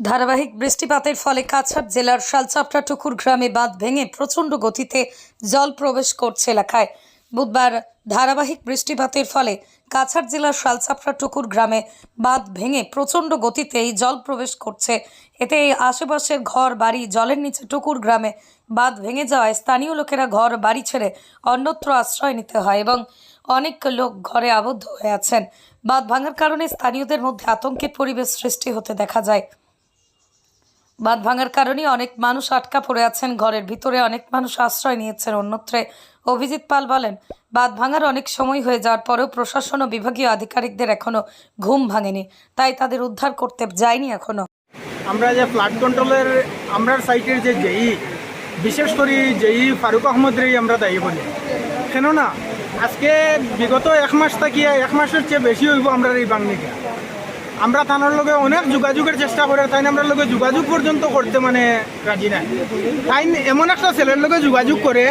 ধারাবাহিক বৃষ্টিপাতের ফলে কাছাড় জেলার শালচাপড়া টুকুর গ্রামে বাঁধ ভেঙে প্রচণ্ড গতিতে জল প্রবেশ করছে এলাকায়। বুধবার ধারাবাহিক বৃষ্টিপাতের ফলে কাছাড় জেলার শালচাপড়া টুকুর গ্রামে বাঁধ ভেঙে প্রচণ্ড গতিতে এই জল প্রবেশ করছে। এতে আশেপাশের ঘর, বাড়ি, জলের নিচে টুকুর গ্রামে বাঁধ ভেঙে যাওয়ায় স্থানীয় লোকেরা ঘর, বাড়ি ছেড়ে অন্যত্র আশ্রয় নিতে হয় এবং অনেক লোক ঘরে আবদ্ধ হয়ে আছেন। বাঁধ ভাঙার কারণে স্থানীয়দের মধ্যে আতঙ্কের পরিবেশ সৃষ্টি হতে দেখা যায়। বাঁধ ভাঙার কারণে অনেক মানুষ আটকা পড়ে আছেন। ঘরের ভিতরে অনেক মানুষ আশ্রয় নিয়েছেন অন্যত্রে। অভিজিৎ পাল বলেন বাঁধ ভাঙার অনেক সময় হয়ে যাওয়ার পরেও প্রশাসন ও বিভাগীয় আধিকারিকদের এখনও ঘুম ভাঙেনি। তাই তাদের উদ্ধার করতে যায়নি এখনও। আমরা যে ফ্লাড কন্ট্রোলের আমরা সাইটের যে জেই, বিশেষ করে জেই ফারুক আহমদরেই আমরা দায়ী বলি। কেননা, আজকে বিগত এক মাস থাকি এক মাসের চেয়ে বেশি হইব আমরা এই বাংলিকা। আমরা থানার লগে অনেক যোগাযোগের চেষ্টা করে, তাই আমরা লগে যোগাযোগ পর্যন্ত করতে মানে রাজি নাই। তাই এমন একটা ছেলের লগে যোগাযোগ করে,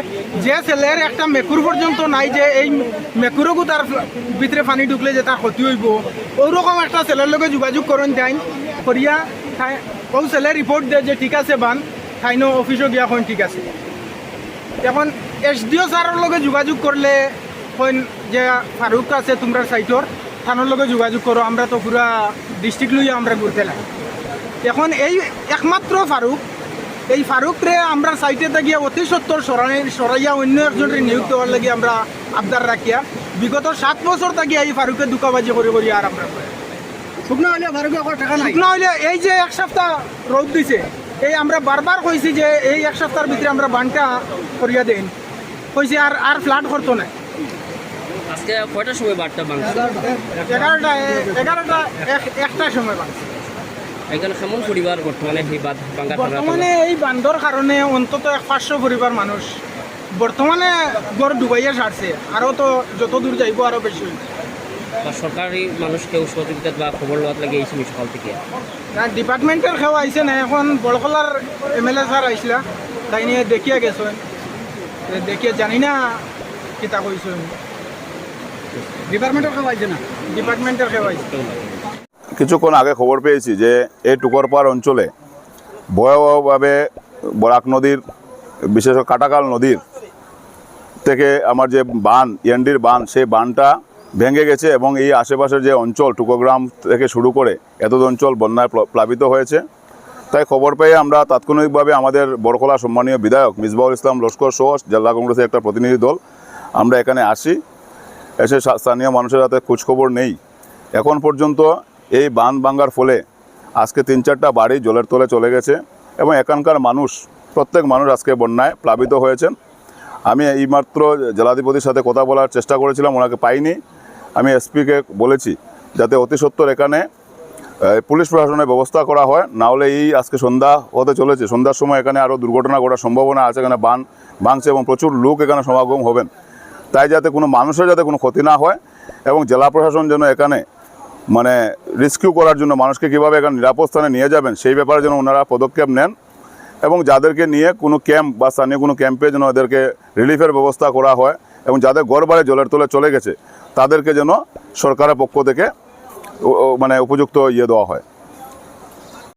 যে ছেলের একটা মেকুর পর্যন্ত নাই যে এই মেকুরকও তার ভিতরে পানি ঢুকলে যে তার ক্ষতি হইব। ওইরকম একটা ছেলের লগে যোগাযোগ করেন তাই। করিয়া তাই ও ছেলে রিপোর্ট দেয় যে ঠিক আছে বান তাইনো অফিসও গিয়া হন ঠিক আছে। এখন এসডিও স্যারের লগে যোগাযোগ করলে কইন যে ফারুক আছে তোমরা সাইটর থানোর লগে যোগাযোগ করো আমরা তো পুরা ডিস্ট্রিক্ট লইয়া আমরা ঘুরতে লাগে এখন এই একমাত্র ফারুক এই ফারুকরে আমরা সাইটে গিয়ে অতি সত্তর সরাই সরাইয়া অন্য একজনের নিয়োগ দেওয়ার লাগে আমরা আবদার রাখিয়া বিগত সাত বছর থাকি এই ফারুকে দুকাবাজি করে করি আর আমরা শুকনো হলে ভারকে কোনো টাকা নাই? শুকনো হইলে এই যে এক সপ্তাহ রোদ দিছে এই আমরা বারবার কইছি যে এই এক সপ্তাহের ভিতরে আমরা বানটা করিয়া দেন। কইছি আর আর ফ্লাড করতো না। আজকে কয়টার সময় বারটা মাংস এগারোটা এগারোটা এক- একটার সময় বানছে এখানে কেমন পরিবার বর্তমানে এই বান্ধর কারণে অন্তত এক পাঁচশো পরিবার মানুষ বর্তমানে গড় ডুবাইয়া ছাড়ছে। আরও তো যত দূর যাইব আরও বেশি। বা সরকারি মানুষকে সহযোগিতা বা খবর লওয়ার লাগে এই সকাল থেকে? ডিপার্টমেন্টের খেও আইছে না। এখন বড়কলার এম এল এ স্যার আইসলা তাই নিয়ে দেখিয়া গেছেন। দেখিয়ে জানি না কিতা কইছেন। কিছুক্ষণ আগে খবর পেয়েছি যে এই টুকরপাড় অঞ্চলে ভয়াবহভাবে বরাক নদীর বিশেষ কাটাকাল নদীর থেকে আমার যে বান ইয়ান্ডির বান সেই বানটা ভেঙে গেছে এবং এই আশেপাশের যে অঞ্চল, টুকোগ্রাম থেকে শুরু করে এত অঞ্চল বন্যায় প্ল- প্লাবিত হয়েছে। তাই খবর পেয়ে আমরা তাৎক্ষণিকভাবে আমাদের বড়খলা সম্মানীয় বিধায়ক মিসবাউল ইসলাম লস্কর সহ জেলা কংগ্রেসের একটা প্রতিনিধি দল আমরা এখানে আসি। এসে স্থানীয় মানুষের হাতে খোঁজখবর নেই। এখন পর্যন্ত এই বাঁধ ভাঙ্গার ফলে আজকে তিন চারটা বাড়ি জলের তলে চলে গেছে এবং এখানকার মানুষ, প্রত্যেক মানুষ আজকে বন্যায় প্লাবিত হয়েছেন। আমি এইমাত্র জেলাধিপতির সাথে কথা বলার চেষ্টা করেছিলাম, ওনাকে পাইনি। আমি এসপিকে বলেছি যাতে অতি সত্বর এখানে পুলিশ প্রশাসনের ব্যবস্থা করা হয়, না হলে এই আজকে সন্ধ্যা হতে চলেছে। সন্ধ্যার সময় এখানে আরও দুর্ঘটনা ঘটার সম্ভাবনা আছে, এখানে বান ভাঙছে এবং প্রচুর লোক এখানে সমাগম হবেন। তাই যাতে কোনো মানুষের যাতে কোনো ক্ষতি না হয় এবং জেলা প্রশাসন যেন এখানে মানে রেস্কিউ করার জন্য মানুষকে কীভাবে এখানে নিরাপদ স্থানে নিয়ে যাবেন, সেই ব্যাপারে যেন ওনারা পদক্ষেপ নেন এবং যাদেরকে নিয়ে কোনো ক্যাম্প বা স্থানীয় কোনো ক্যাম্পে যেন এদেরকে রিলিফের ব্যবস্থা করা হয় এবং যাদের বাড়ি জলের তলে চলে গেছে, তাদেরকে যেন সরকারের পক্ষ থেকে মানে উপযুক্ত ইয়ে দেওয়া হয়।